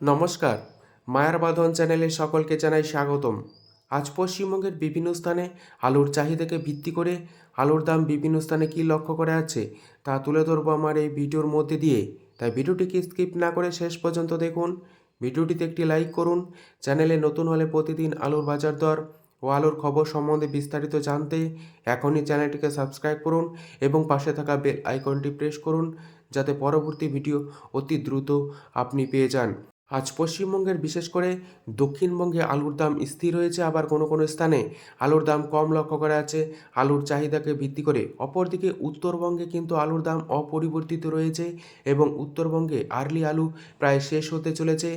নমস্কার। মায়ার বাঁধন চ্যানেলে সকলকে জানাই স্বাগতম। আজ পশ্চিমবঙ্গের বিভিন্ন স্থানে আলুর চাহিদাকে ভিত্তি করে আলুর দাম বিভিন্ন স্থানে কী লক্ষ্য করা আছে তা তুলে ধরবো আমার এই ভিডিওর মধ্যে দিয়ে। তাই ভিডিওটিকে স্কিপ না করে শেষ পর্যন্ত দেখুন। ভিডিওটিতে একটি লাইক করুন। চ্যানেলে নতুন হলে প্রতিদিন আলুর বাজার দর ও আলুর খবর সম্বন্ধে বিস্তারিত জানতে এখনই চ্যানেলটিকে সাবস্ক্রাইব করুন এবং পাশে থাকা বেল আইকনটি প্রেস করুন যাতে পরবর্তী ভিডিও অতি দ্রুত আপনি পেয়ে যান। আজ পশ্চিমবঙ্গের বিশেষ করে দক্ষিণবঙ্গে আলুর দাম স্থির হয়েছে, আবার কোনো কোনো স্থানে আলুর দাম কম লক্ষ্য করা আছে আলুর চাহিদাকে ভিত্তি করে অপরদিকে উত্তরবঙ্গে কিন্তু আলুর দাম অপরিবর্তিত রয়েছে এবং উত্তরবঙ্গে আর্লি আলু প্রায় শেষ হতে চলেছে।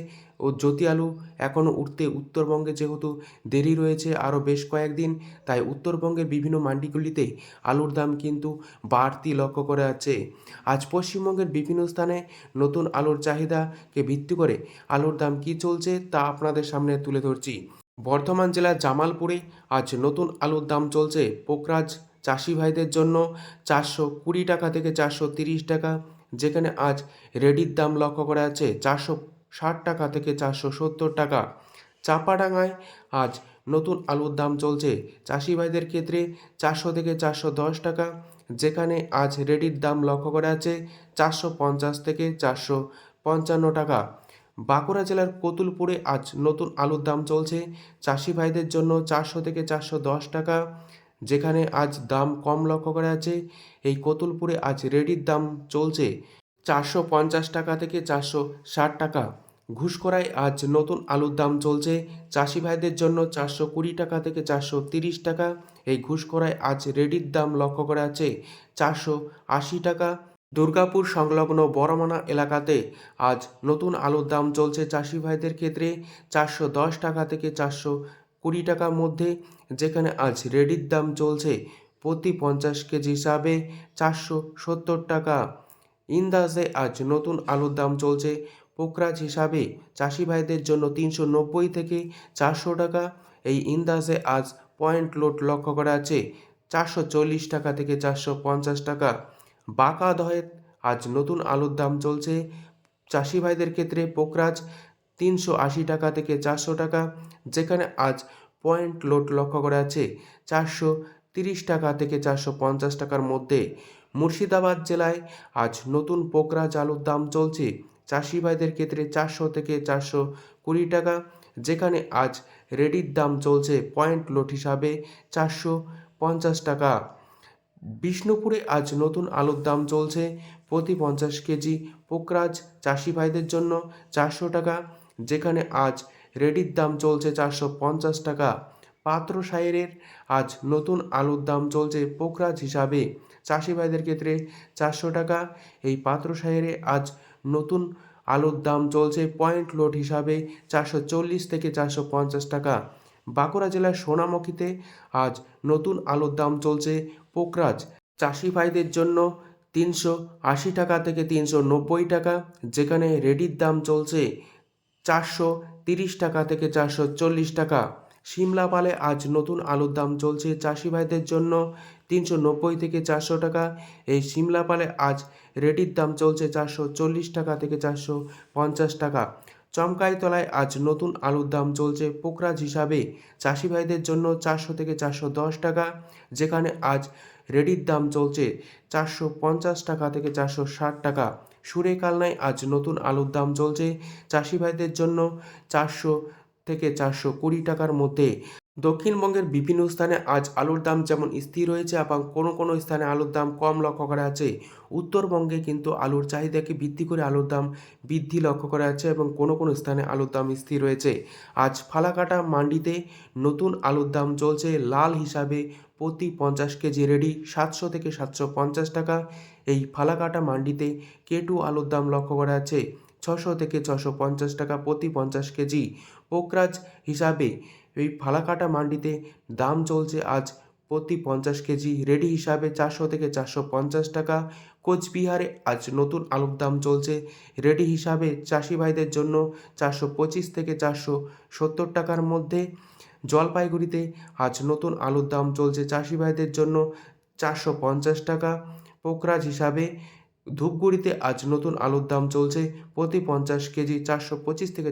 ও জ্যোতি আলু এখনও উঠতে উত্তরবঙ্গে যেহেতু দেরি রয়েছে আরও বেশ কয়েকদিন, তাই উত্তরবঙ্গের বিভিন্ন মান্ডিগুলিতে আলুর দাম কিন্তু বাড়তি লক্ষ্য করা আছে। আজ পশ্চিমবঙ্গের বিভিন্ন স্থানে নতুন আলুর চাহিদাকে ভিত্তি করে আলুর দাম কী চলছে তা আপনাদের সামনে তুলে ধরছি। বর্ধমান জেলার জামালপুরে আজ নতুন আলুর দাম চলছে পোকরাজ চাষি ভাইদের জন্য চারশো কুড়ি টাকা থেকে চারশো তিরিশ টাকা, যেখানে আজ রেডির দাম লক্ষ্য করা আছে চারশো ষাট টাকা থেকে চারশো সত্তর টাকা। চাপাডাঙ্গায় আজ নতুন আলুর দাম চলছে। চাষি ভাইদের ক্ষেত্রে চারশো থেকে চারশো দশ টাকা। যেখানে আজ রেডির দাম লক্ষ্য করা আছে চারশো পঞ্চাশ থেকে চারশো পঞ্চান্ন টাকা। বাঁকুড়া জেলার কতুলপুরে আজ নতুন আলুর দাম চলছে। চাষি ভাইদের জন্য চারশো থেকে চারশো দশ টাকা। যেখানে আজ দাম কম লক্ষ্য করা আছে এই কতুলপুরে আজ রেডির দাম চলছে। চারশো পঞ্চাশ টাকা থেকে চারশো ষাট টাকা। ঘুষকরায় আজ নতুন আলুর দাম চলছে। চাষি ভাইদের জন্য চারশো কুড়ি টাকা থেকে চারশো তিরিশ টাকা। এই ঘুষকরায় আজ রেডির দাম লক্ষ্য করা আছে চারশো আশি টাকা। দুর্গাপুর সংলগ্ন বড়মানা এলাকাতে আজ নতুন আলুর দাম চলছে চাষি ভাইদের ক্ষেত্রে চারশো দশ টাকা থেকে চারশো কুড়ি টাকার মধ্যে, যেখানে আজ রেডির দাম চলছে প্রতি পঞ্চাশ কেজি হিসাবে চারশো সত্তর টাকা। ইন্দাসে আজ নতুন আলুর দাম চলছে। পোকরাজ হিসাবে চাষি ভাইদের জন্য তিনশো নব্বই থেকে চারশো টাকা। এই ইন্দাসে আজ পয়েন্ট লোড লক্ষ্য করা আছে। চারশো চল্লিশ টাকা থেকে চারশো পঞ্চাশ টাকা। বাঁকা দহের আজ নতুন আলুর দাম চলছে। চাষি ভাইদের ক্ষেত্রে পোকরাজ তিনশো আশি টাকা থেকে চারশো টাকা। যেখানে আজ পয়েন্ট লোড লক্ষ্য করা আছে। চারশো তিরিশ টাকা থেকে চারশো পঞ্চাশ টাকার মধ্যে। মুর্শিদাবাদ জেলায় আজ নতুন পোকরা আলুর দাম চলছে। চাষি ভাইদের ক্ষেত্রে চারশো থেকে চারশো কুড়ি টাকা, যেখানে আজ রেডির দাম চলছে পয়েন্ট লোড হিসাবে চারশো পঞ্চাশ টাকা। বিষ্ণুপুরে আজ নতুন আলুর দাম চলছে প্রতি পঞ্চাশ কেজি পোকরাজ চাষি ভাইদের জন্য চারশো টাকা, যেখানে আজ রেডির দাম চলছে চারশো পঞ্চাশ টাকা। পাত্র সায়েরের আজ নতুন আলুর দাম চলছে পোকরাজ হিসাবে। চাষি ভাইদের ক্ষেত্রে চারশো টাকা। এই পাত্র সায়েরে আজ নতুন আলুর দাম চলছে পয়েন্ট লোড হিসাবে চারশো চল্লিশ থেকে চারশো পঞ্চাশ টাকা। বাঁকুড়া জেলার সোনামুখীতে আজ নতুন আলুর দাম চলছে পোকরাজ। চাষি ভাইদের জন্য তিনশো আশি টাকা থেকে তিনশো নব্বই টাকা, যেখানে রেডির দাম চলছে চারশো তিরিশ টাকা থেকে চারশো চল্লিশ টাকা। সিমলা পালে আজ নতুন আলুর দাম চলছে চাষি ভাইদের জন্য তিনশো নব্বই থেকে চারশো টাকা। এই সিমলা পালে আজ রেডির দাম চলছে চারশো চল্লিশ টাকা থেকে চারশো পঞ্চাশ টাকা। চমকাইতলায় আজ নতুন আলুর দাম চলছে পোকরাজ হিসাবে। চাষি ভাইদের জন্য চারশো থেকে চারশো দশ টাকা। যেখানে আজ রেডির দাম চলছে চারশো পঞ্চাশ টাকা থেকে চারশো ষাট টাকা। সুরে কালনায় আজ নতুন আলুর দাম চলছে চাষি ভাইদের জন্য চারশো থেকে চারশো কুড়ি টাকার মধ্যে। দক্ষিণবঙ্গের বিভিন্ন স্থানে আজ আলুর দাম যেমন স্থির রয়েছে এবং কোনো কোনো স্থানে আলুর দাম কম লক্ষ্য করা আছে উত্তরবঙ্গে কিন্তু আলুর চাহিদাকে ভিত্তি করে আলুর দাম বৃদ্ধি লক্ষ্য করা যাচ্ছে এবং কোনো কোনো স্থানে আলুর দাম স্থির রয়েছে আজ ফালাকাটা মান্ডিতে নতুন আলুর দাম চলছে লাল হিসাবে প্রতি পঞ্চাশ কেজি রেডি সাতশো থেকে সাতশো পঞ্চাশ টাকা। এই ফালাকাটা মান্ডিতে কেটু আলুর দাম লক্ষ্য করা যাচ্ছে ছশো থেকে ছশো পঞ্চাশ টাকা প্রতি পঞ্চাশ কেজি। পোকরাজ হিসাবে এই ফালাকাটা মান্ডিতে দাম চলছে আজ প্রতি পঞ্চাশ কেজি। রেডি হিসাবে চারশো থেকে চারশো পঞ্চাশ টাকা। কোচবিহারে আজ নতুন আলুর দাম চলছে। রেডি হিসাবে চাষি ভাইদের জন্য চারশো পঁচিশ থেকে চারশো সত্তর টাকার মধ্যে। জলপাইগুড়িতে আজ নতুন আলুর দাম চলছে চাষি ভাইদের জন্য চারশো পঞ্চাশ টাকা। পোকরাজ হিসাবে ধূপগুড়িতে আজ নতুন আলুর দাম চলছে প্রতি পঞ্চাশ কেজি চারশো পঁচিশ থেকে